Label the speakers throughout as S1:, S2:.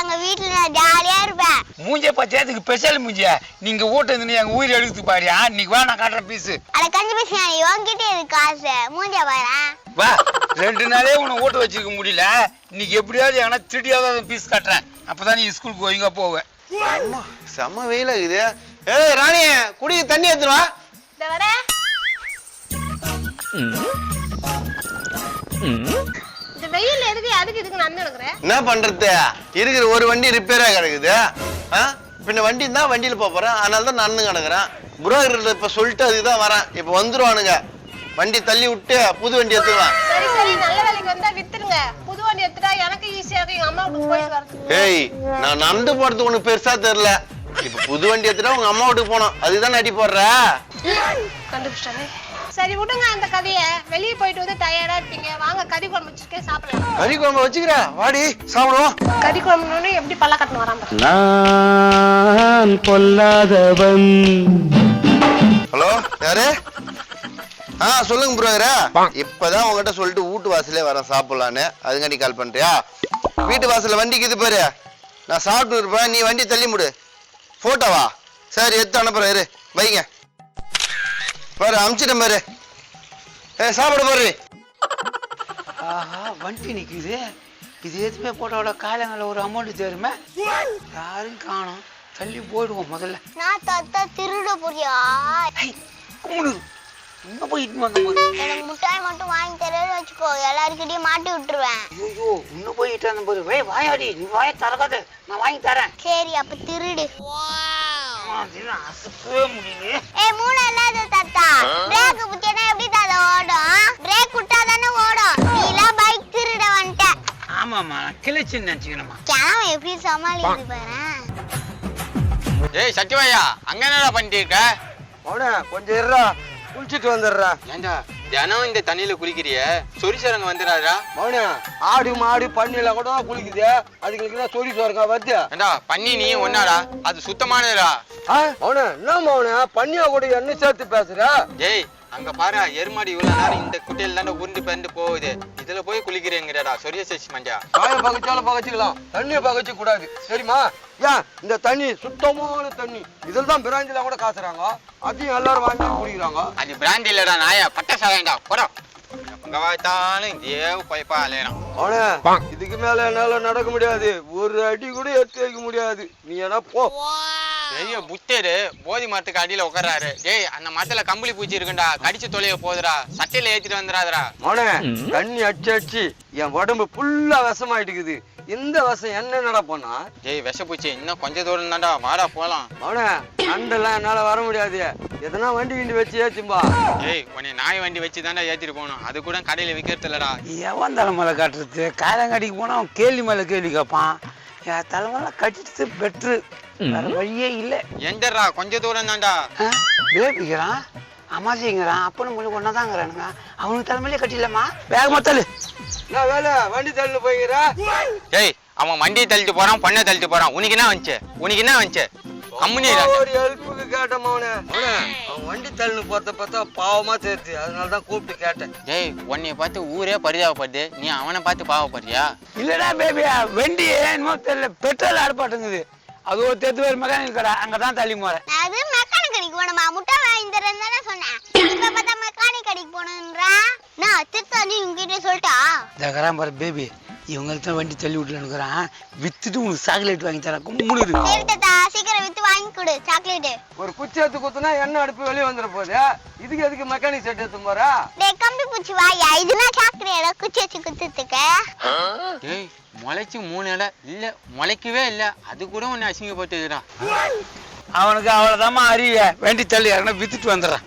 S1: எங்க வீட்டுல நான் ஜாலியா இருப்பேன்.
S2: மூஞ்ச பச்சையத்துக்கு ஸ்பெஷல் மூஞ்சிய? நீங்க ஓட்டு இருந்து எங்க உயிர் எடுத்து பாரியா? இன்னைக்கு வா நான் காட்டுற பீஸ்
S1: அட கஞ்சி நீ உன்கிட்ட இருக்கு காசு. மூஞ்ச பாரு
S2: வா ரெண்டு நாளே உன்னை ஓட்டு வச்சிருக்க முடியல. இன்னைக்கு எப்படியாவது எங்கன்னா திருடியாவது பீஸ் காட்டுறேன். அப்பதான் நீ ஸ்கூலுக்கு ஒழுங்கா போவேன்
S3: அம்மா செம்ம வெயில இருக்குது. ஏய் ராணி குடிக்க தண்ணி எடுத்துட்டு வா.
S1: இந்த வர
S4: இந்த வெயில் எதுக்கு அதுக்கு இதுக்கு நடந்து
S3: என்ன பண்றது? இருக்கிற ஒரு வண்டி ரிப்பேரா கிடக்குது. பின்ன வண்டி தான் வண்டியில போறேன். அதனால தான் நடந்து கிடக்குறேன். புரோக்கர் இப்ப சொல்லிட்டு அதுக்கு தான் வரேன். இப்ப வந்துருவானுங்க. வண்டி தள்ளி விட்டு புது வண்டி எடுத்துக்கலாம்.
S4: சரி சரி நல்ல வேலைக்கு வந்தா வித்துருங்க புது வண்டி எடுத்துட்டா எனக்கு ஈஸியா இருக்கு எங்க அம்மா வீட்டுக்கு போயிட்டு வரதுக்கு
S3: ஏய் நான் நடந்து போறதுக்கு உனக்கு பெருசா தெரியல. இப்ப புது வண்டி எடுத்துட்டா உங்க அம்மா வீட்டுக்கு போனோம் அதுதான் அடி போடுற?
S4: கண்டுபிடிச்சானே சரி விடுங்க அந்த கதையை. வெளியே போயிட்டு வந்து டயர்டா இருப்பீங்க. வாங்க கறி குழம்பு வச்சுக்கே சாப்பிடலாம்.
S3: கறி குழம்பு வச்சுக்கிற. வாடி சாப்பிடுவோம்.
S4: கறி குழம்புன்னு எப்படி பல்ல கட்டணும் வராம?
S5: நான் பொல்லாதவன்.
S3: ஹலோ யாரு? ஆ சொல்லுங்க ப்ரோகரா இப்பதான் உங்ககிட்ட சொல்லிட்டு வீட்டு வாசலே வரேன் சாப்பிடலான்னு. அதுக்காண்டி கால் பண்றியா? வீட்டு வாசல்ல வண்டிக்கு இது பாரு. நான் சாப்பிட்டு இருப்பேன். நீ வண்டி தள்ளி முடு. போட்டோவா சரி எடுத்து அனுப்புறேன் இரு. வைங்க. பாரு அமுச்சிட்டேன் பாரு. ஏ சாப்பிட பாரு.
S2: ஆஹா வண்டி நிக்குது. இது எதுவுமே போட்டோட காலங்கள ஒரு அமௌண்ட் தருமே? யாரும் காணோம். தள்ளி போயிடுவோம் முதல்ல.
S1: நான் தத்த திருட போறியா?
S2: கும்பிடு இன்னும் போயிட்டு வந்த போது
S1: எனக்கு முட்டாய் மட்டும் வாங்கி தரேன்னு வச்சுக்கோ. எல்லாருக்கிட்டையும் மாட்டி விட்டுருவேன்.
S2: ஐயோ இன்னும் போயிட்டு வந்த போது வே வாயாடி நீ வாய தரக்காத நான் வாங்கி தரேன்.
S1: சரி அப்ப திருடு.
S2: அசக்கவே முடியல
S1: ஏய் மூளை இல்லாத தாத்தா பிரேக் புத்தினா எப்படி தாத்தா ஓடும்? பிரேக் விட்டா தானே ஓடும். நீலாம் பைக் திருட வந்துட்ட.
S2: ஆமாம்மா நான் கிழிச்சுன்னு நினச்சிக்கணுமா
S1: கிழமை எப்படி சமாளிக்குது பாரு.
S6: ஏய் சத்தியவாயா அங்க என்னடா பண்ணிட்டு இருக்க?
S3: அவனே கொஞ்சம் இருடா. குளிச்சுட்டு வந்துடுறா.
S6: ஏண்டா? தினம் இந்த தண்ணியில குளிக்கிறிய? சொரிசரங்க வந்துடாதா
S3: மௌனே ஆடு மாடு பண்ணில கூட குளிக்குது. அதுங்களுக்கு தான் சொல்லி சோறுக்கா வருது.
S6: ஏண்டா பண்ணி நீ ஒன்னாடா? அது சுத்தமானதுடா.
S3: மௌனே என்ன மௌனே பண்ணியா கூட என்ன சேர்த்து பேசுற?
S6: ஏய் அங்க பாரு எருமாடி இவ்வளவு நேரம் இந்த குட்டையில தானே உருண்டு பிறந்து போகுது. இதுல போய் குளிக்கிறேங்கடா சொரிய சேச்சி மஞ்சா.
S3: காய பகச்சாலும் பகச்சிக்கலாம் தண்ணியை பகச்சு கூடாது. சரிம்மா? ஏன்? இந்த தண்ணி சுத்தமான தண்ணி. இதில் தான் பிராஞ்சில கூட காசுறாங்க. அதையும் எல்லாரும் வாங்கி குடிக்கிறாங்க.
S6: அது பிராண்ட் இல்லடா நாயா. பட்ட சாயண்டா போடா. எங்க பார்த்தாலும் இதே போய்ப்பா அலையறான்
S3: அவனே இதுக்கு மேல என்னால நடக்க முடியாது. ஒரு அடி கூட எடுத்து வைக்க முடியாது. நீ என்ன போ.
S6: பெரிய புத்தரு போதி மரத்துக்கு அடியில உட்கார்றாரு டேய் அந்த மரத்துல கம்பளி பூச்சி இருக்குண்டா. கடிச்சு தொலைய போகுதுடா. சட்டையில ஏத்திட்டு வந்துடாதடா
S3: அவனே தண்ணி அடிச்சு அடிச்சு என் உடம்பு ஃபுல்லா விஷமாயிட்டுக்குது. இந்த விஷம் என்ன நட பண்ணா
S6: டேய் விஷப்பூச்சி இன்னும் கொஞ்ச தூரம் தான்டா. வாடா போலாம்.
S3: அவனே அண்டெல்லாம் என்னால வர முடியாது. எதனா வண்டி கிண்டி வச்சு ஏச்சும்பா
S6: ஏய் உன்னை நாய் வண்டி வச்சு தான்டா ஏத்திட்டு போகணும். அது கூட கடையில விக்கிறது இல்லடா
S2: எவன் தலைமலை காட்டுறது? காலங்காடிக்கு போனா அவன் கேள்வி மேல கேள்வி கேட்பான். தலைமலை கட்டிட்டு பெட்ரு வேற வழியே இல்லை.
S6: எந்தடா கொஞ்ச தூரம் தான்டா.
S2: பேபிக்கிறான்? அம்மாசிங்கிறான் அப்பனும் மொழி ஒன்னா தாங்கிறானுங்க அவனுக்கு தலைமையிலே கட்டிடலாமா? வேகமா தள்ளு.
S3: நான் வேலை? வண்டி தள்ளு போய்க்கிறா?
S6: ஏய் அவன் வண்டியை தள்ளிட்டு போறான் பண்ணை தள்ளிட்டு போறான். உனக்கு என்ன வந்துச்சு? உனக்கு என்ன வந்துச்சு? கம்முனி
S3: ஒரு அவனே வண்டி தள்ளுன்னு போறத பார்த்தா பாவமா தெரியுது அதனால தான் கூப்பிட்டு கேட்டேன்.
S6: டேய் உன்னைய பார்த்து ஊரே பரிதாபப்படுது. நீ அவனை பார்த்து பாவப்படுறியா?
S2: இல்லடா பேபியா வண்டி என்னமோ தெரியல. பெட்ரோல் ஆடுபாட்டுங்குது அது ஒரு தெத்து பேர் மெக்கானிக் கடை. தள்ளி போறேன்.
S1: நான் அது மெக்கானிக் கடைக்கு போனமா முட்டாய் வாங்கி தரேன்னு சொன்னேன். இப்ப பார்த்தா மெக்கானிக் கடைக்கு போகணுன்றா நான் திருத்தாண்டி உங்ககிட்ட சொல்லிட்டா.
S2: தகரான் பாரு பேபி இவங்களுக்கு தான் வண்டி தள்ளி விட்டுலன்னுக்குறான் வித்துட்டு உனக்கு சாக்லேட் வாங்கி தரேன்.
S1: தாத்தா சீக்கிரம் வித்து வாங்கி கொடு சாக்லேட்டு
S3: ஒரு குச்சி எடுத்து குத்துனா எண்ணெய் அடுப்பு வெளியே வந்துட போகுது. இதுக்கு எதுக்கு மெக்கானிக் செட் எடுத்து போற?
S1: டேய் கம்பி பூச்சி வாயா இதுனா சாக்லேட் குச்சி வச்சு குத்துறதுக்கு.
S6: டேய் முளைச்சு மூணு இலை இல்ல முளைக்கவே இல்ல. அது கூட உன்னை அசிங்கப்பட்டுக்கிறான்
S2: அவனுக்கு அவ்வளவுதாம்மா அறிய. வண்டி தள்ளி யாருன்னா வித்துட்டு வந்துடுறான்?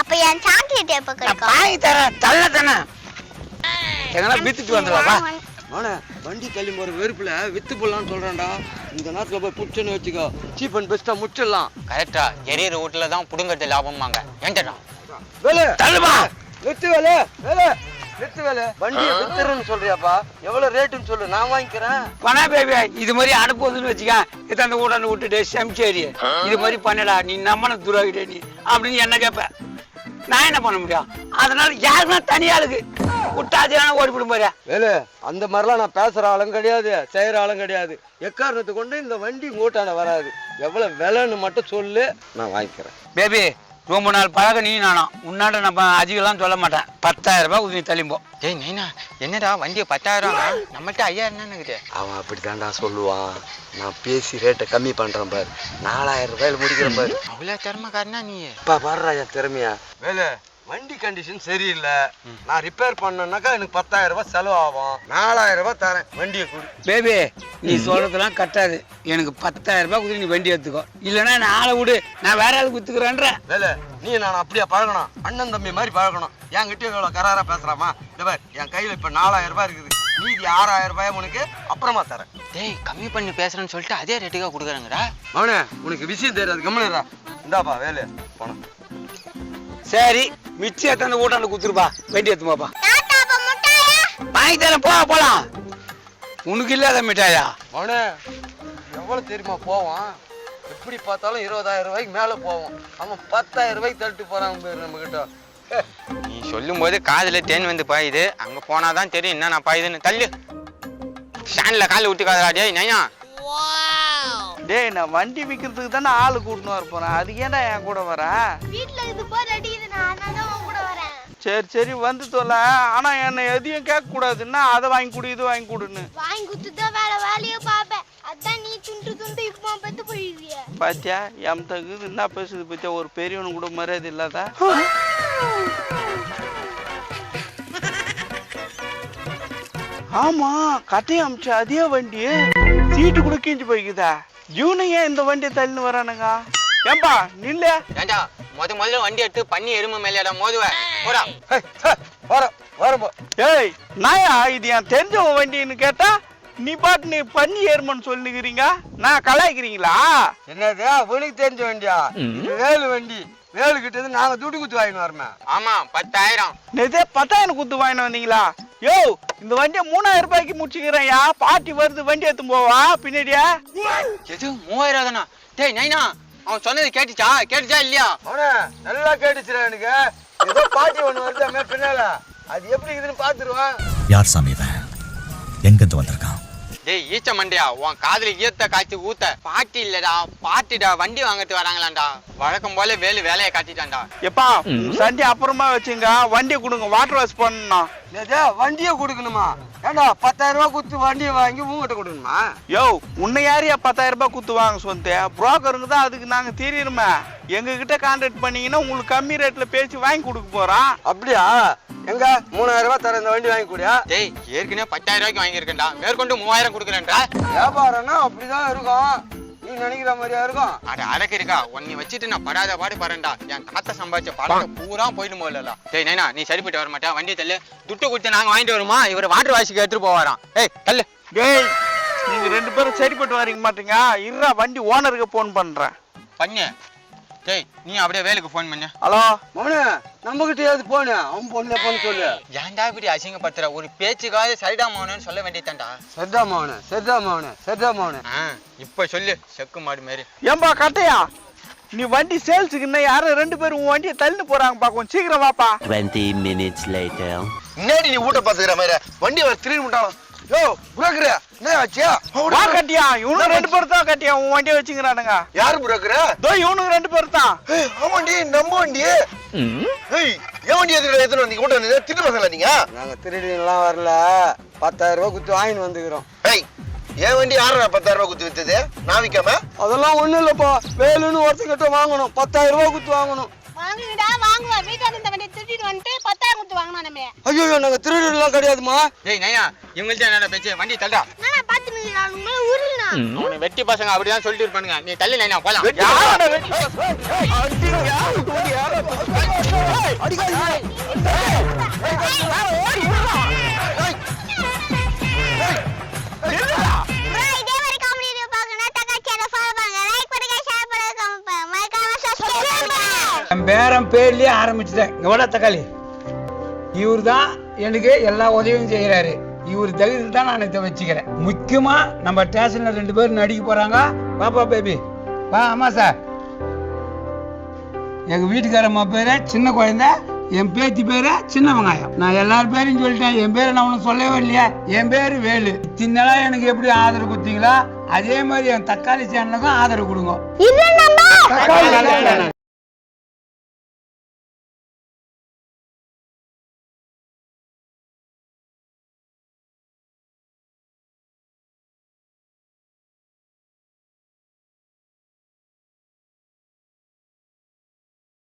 S1: அப்ப என் சாக்லேட் எப்ப
S2: வாங்கி தரேன். தள்ள தானே எங்கன்னா வித்துட்டு வந்துடுறா
S3: அவனே வண்டி தள்ளி போற வெறுப்புல வித்து போடலாம்னு சொல்றேன்டா. இந்த நேரத்துல போய் புடிச்சுன்னு வச்சுக்கோ. சீப் அண்ட் பெஸ்டா முச்சிடலாம்
S6: கரெக்டா எரியற வீட்டுல தான் புடுங்கிறது லாபம்பாங்க. ஏன்டா?
S3: வேலை!
S2: தள்ளுமா
S3: வித்து வேலை வேலை! வித்து வேலை. வண்டியை வித்துறேன்னு சொல்றியாப்பா? எவ்வளவு ரேட்டுன்னு சொல்லு நான் வாங்கிக்கிறேன்.
S2: பணா பேபி இது மாதிரி அனுப்புவதுன்னு வச்சுக்க. இது அந்த ஊடாண்டு விட்டுட்டு செம்சேரி இது மாதிரி பண்ணடா நீ நம்மன துராகிட்டே நீ. அப்படின்னு என்ன கேட்ப? நான் என்ன பண்ண முடியும்? அதனால யாருமே தனியாளுக்கு விட்டாச்சுனா ஓடி போடும் பாரு.
S7: வேலு அந்த மாதிரிலாம் நான் பேசுற ஆளும் கிடையாது செய்யற ஆளும் கிடையாது. எக்காரணத்தை கொண்டு இந்த வண்டி மூட்டான வராது. எவ்வளவு விலைன்னு மட்டும் சொல்லு நான் வாங்கிக்கிறேன்.
S2: பேபி ரொம்ப நாள் பழக நீ நானும் உன்னாட நம்ம அதிகம்லாம் சொல்ல மாட்டேன். பத்தாயிரம் ரூபாய் உதவி தள்ளிப்போம்
S6: டேய் நைனா என்னடா வண்டியை பத்தாயிரம் ஐயாயிரம் தான் இருக்குது?
S7: அவன் அப்படித்தான்டா சொல்லுவான். நான் பேசி ரேட்டை கம்மி பண்றேன் பாரு. நாலாயிரம் ரூபாயில முடிக்கிறேன் பாரு.
S6: அவ்வளோ திறமைக்காரனா நீ?
S7: இப்ப பாடுறா என் திறமையா. வேலு வண்டி கண்டிஷன் சரியில்லை. நான் ரிப்பேர் பண்ணனாக்கா எனக்கு பத்தாயிரம் ரூபாய் செலவு ஆகும் நாலாயிரம் ரூபாய் தரேன். வண்டியை கொடு
S2: பேபி நீ சொல்றதெல்லாம் கட்டாது எனக்கு பத்தாயிரம் ரூபாய் கொடுத்து நீ வண்டி எடுத்துக்கோ. இல்லைன்னா நான் ஆளை விடு. நான் வேற ஆள் குத்துக்கிறேன்ற
S7: வேலை நீ நான் அப்படியே பழகணும்? அண்ணன் தம்பி மாதிரி பழகணும். என்கிட்ட இவ்வளோ கராரா பேசுறாமா? பார் என் கையில இப்ப நாலாயிரம் ரூபாய் இருக்குது. மீதி ஆறாயிரம் ரூபாய் உனக்கு அப்புறமா தரேன்.
S6: டேய் கம்மி பண்ணி பேசுறேன்னு சொல்லிட்டு அதே ரேட்டுக்காக கொடுக்குறாங்கடா.
S7: அவனே உனக்கு விஷயம் தெரியாது. கம்முனுடா இந்தாப்பா வேலு. போனோம்
S2: சரி மிச்சம் எத்தனை ஊட்டாண்டு குத்துருப்பா வண்டி
S1: முட்டாயா?
S2: வாங்கி தரேன் போ போலாம். உனக்கு இல்லாத மிட்டாயா?
S7: அவனே எவ்வளவு தெரியுமா போவான்? எப்படி பார்த்தாலும் இருபதாயிரம் ரூபாய்க்கு மேல போவோம் அவன் பத்தாயிரம் ரூபாய்க்கு தள்ளிட்டு போறான் பாரு நம்ம கிட்ட
S6: நீ சொல்லும் போது காதுல தேன் வந்து பாயுது. அங்க போனாதான் தெரியும் என்ன நான் பாயுதுன்னு. தள்ளு. ஸ்டாண்ட்ல கால் விட்டுக்காதடா டேய் நைனா.
S8: டேய் நான் வண்டி விற்கிறதுக்கு தானே ஆளு கூட்டின்னு வர போறேன். அதுக்கு ஏன்டா என் கூட வர?
S1: வீட்ல இது போர்
S8: சரி சரி வந்து தொலை ஆனா என்னை எதையும் கேட்க கூடாதுன்னா அதை வாங்கி கொடு இது வாங்கி கொடுன்னு.
S1: வாங்கி குத்துதான் வேற வேலையை பாப்பேன் அதான் நீ துண்டு துண்டு இப்போ பெத்து போயிடுவிய.
S8: பாத்தியா எம் தகுது என்ன பேசுது பத்தியா? ஒரு பெரியவனு கூட மரியாதை இல்லாத? ஆமா கட்டையை அமிச்ச அதே வண்டி சீட்டு கூட கீஞ்சு போய்க்குதா? இவனுங்க ஏன் இந்த வண்டியை தள்ளின்னு வரானுங்க? ஏம்பா நில்ல.
S6: ஏண்டா முத முதல்ல வண்டி எடுத்து பண்ணி எருமை மேலேடா மோதுவ. போடா.
S7: வர வரப்போ
S8: ஏய் நாயா இது என் தெரிஞ்சவன் வண்டின்னு கேட்டா நீ பாட்டு நீ பண்ணி ஏறுமன்னு சொல்லிக்கிறீங்க நான் கலாய்க்கிறீங்களா?
S7: என்னது உனக்கு தெரிஞ்ச வண்டியா? வேலு வண்டி. வேலு கிட்ட இருந்து நாங்க துட்டு குத்து வாங்கிட்டு வரமே
S6: ஆமா பத்தாயிரம்.
S8: நேதே பத்தாயிரம் குத்து வாங்கிட்டு வந்தீங்களா? யோ இந்த வண்டியை மூணாயிரம் ரூபாய்க்கு முடிச்சுக்கிறேன்யா பாட்டி வருது வண்டி எடுத்து போவா பின்னாடியா?
S6: எது மூவாயிரம் தானா? டேய் நைனா அவன் சொன்னது கேட்டுச்சா? கேட்டுச்சா இல்லையா?
S7: அவனே நல்லா கேட்டுச்சுடா எனக்கு. ஏதோ பாட்டி ஒண்ணு வருதாமே பின்னால. அது எப்படி இருக்குதுன்னு பாத்துருவான்
S9: யார் சாமி இவன்? எங்கிருந்து வந்திருக்கான்?
S6: டேய் ஈச்ச மண்டையா உன் காதுல ஈயத்த காய்ச்சி ஊத்த. பாட்டி இல்லடா பாட்டிடா வண்டி வாங்கிட்டு வராங்களாண்டா. வழக்கம் போல வேலு வேலையை காட்டிட்டான்டா.
S8: எப்பா சண்டே அப்புறமா வச்சுங்க. வண்டியை கொடுங்க வாட்டர் வாஷ் பண்ணணும்.
S7: வண்டியை கொடுக்கணுமா? ஏண்டா பத்தாயிரம் ரூபாய் குத்து வண்டியை வாங்கி உங்ககிட்ட கொடுக்கணுமா?
S8: யோ உன்னை யாரையா பத்தாயிரம் ரூபாய் குத்து வாங்க சொந்த புரோக்கருங்க தான் அதுக்கு நாங்க தெரியுமே எங்க கிட்ட கான்டாக்ட் பண்ணீங்கன்னா உங்களுக்கு கம்மி ரேட்ல பேசி வாங்கி கொடுக்க போறோம்
S7: அப்படியா? எங்க? மூணாயிரம் ரூபாய் தர இந்த வண்டி வாங்கி கூடியா?
S6: டேய் ஏற்கனவே பத்தாயிரம் ரூபாய்க்கு வாங்கியிருக்கேன்டா. மேற்கொண்டு மூவாயிரம் கொடுக்குறேன்டா.
S7: வியாபாரம்னா அப்படிதான் இருக்கும். நினைக்கிற மாதிரியா இருக்கும்?
S6: அட அடக்கு இருக்கா உன்னை வச்சுட்டு நான் படாத பாடு பறேன்டா. என் தாத்தா சம்பாதிச்ச பழத்தை பூரா போயிட்டு போகல டேய் நைனா நீ சரிப்பட்டு வர மாட்டா வண்டி தள்ளு. துட்டு கொடுத்து நாங்க வாங்கிட்டு வருமா இவர் வாட்டர் வாஷுக்கு எடுத்துட்டு போவாராம். ஏய் தள்ளு.
S8: டேய் நீங்க ரெண்டு பேரும் சரிப்பட்டு வரீங்க மாட்டீங்க. இருடா வண்டி ஓனருக்கு போன் பண்றேன்.
S6: பண்ணு. டேய் நீ அப்படியே வேலுக்கு ஃபோன் பண்ணு.
S8: ஹலோ
S7: மோனே நம்ம கிட்ட ஏது போனு அவன் பொண்ணு போன்னு சொல்லு.
S6: ஏன்டா இப்படி அசிங்கப்படுத்துற? ஒரு பேச்சுக்காவது சரிடா மோனன்னு சொல்ல வேண்டியதான்டா
S7: சரிதா மோனே சரிதா மோனே சரிதா மோனே
S6: ஆ இப்ப சொல்லு செக்கு மாடு மாரி.
S8: ஏம்பா கட்டையா? நீ வண்டி சேல்ஸுக்கு இன்னும் யாரும் ரெண்டு பேரும் உன் வண்டியை தள்ளிட்டு போறாங்கப்பா கொஞ்சம் சீக்கிரம் வாப்பா.
S9: 20 minutes later.
S3: முன்னாடி நீ ஊட்ட பாத்துக்கிற மாதிரி? வண்டி வர திரும்பி விட்டாலும் யோ புரோக்கரு என்ன ஆச்சியா
S8: வா கட்டியா? இவனும் ரெண்டு பேரும் தான் கட்டியா? உன் வண்டியை வச்சுக்கிறானுங்க
S3: யாரு புரோக்கரு
S8: தோ இவனுக்கு ரெண்டு பேரும் தான்
S3: ஆமாண்டி நம்ம வண்டி. ஏய் என் வண்டி எதுக்கு எத்தனை வந்தீங்க? கூட்ட வந்தீங்க? திட்டு பசங்களா நீங்க?
S7: நாங்க திருடிலாம் வரல. பத்தாயிரம் ரூபாய் குத்து வாங்கிட்டு வந்துக்கிறோம்.
S3: ஏய் என் வண்டி யாரா பத்தாயிரம் ரூபாய் குத்து வித்தது? நான் விக்காம?
S7: அதெல்லாம் ஒண்ணும் இல்லப்பா. வேலுன்னு ஒருத்தங்கிட்ட வாங்கணும். பத்தாயிரம் ரூபாய் குத்து வாங்கணும்.
S4: வாங்குங்கடா வாங்குவா வீட்டாண்ட இந்த வண்டியை திருடிட்டு வந்துட்டு பத்தாயிரம் கொடுத்து வாங்கினா நம்ம
S7: ஐயோ நாங்க திருடலாம் கிடையாதுமா
S6: டேய் நையா இவங்கள்ட்ட என்னடா பேச்சு வண்டி தள்ளா
S1: நானா பாத்து உருளுனா
S6: அவனை வெட்டி பசங்க அப்படிதான் சொல்லிட்டு இருப்பானுங்க நீ தள்ளி நைனா போலாம்
S8: ஏய், ஏய், அடிக்காதீங்க.
S2: பேரன் பேர்லயே ஆரம்பிச்சுட்டேன். எவ்வளோ தக்காளி. இவர் தான் எனக்கு எல்லா உதவியும் செய்கிறாரு இவர் தகுதியில் தான் நான் இதை வச்சுக்கிறேன். முக்கியமா நம்ம ஸ்டேஷன்ல ரெண்டு பேரும் நடிக்க போறாங்க. பாப்பா பேபி. வா ஆமா சார் எங்க வீட்டுக்காரம்மா பேரு சின்ன குழந்தை. என் பேத்தி பேரு சின்ன வெங்காயம். நான் எல்லார் பேரையும் சொல்லிட்டேன். என் பேரை நான் உனக்கு சொல்லவே இல்லையா. என் பேரு வேலு. இத்தனை எனக்கு எப்படி ஆதரவு கொடுத்தீங்களோ அதே மாதிரி என் தக்காளி சேனலுக்கும் ஆதரவு கொடுங்க.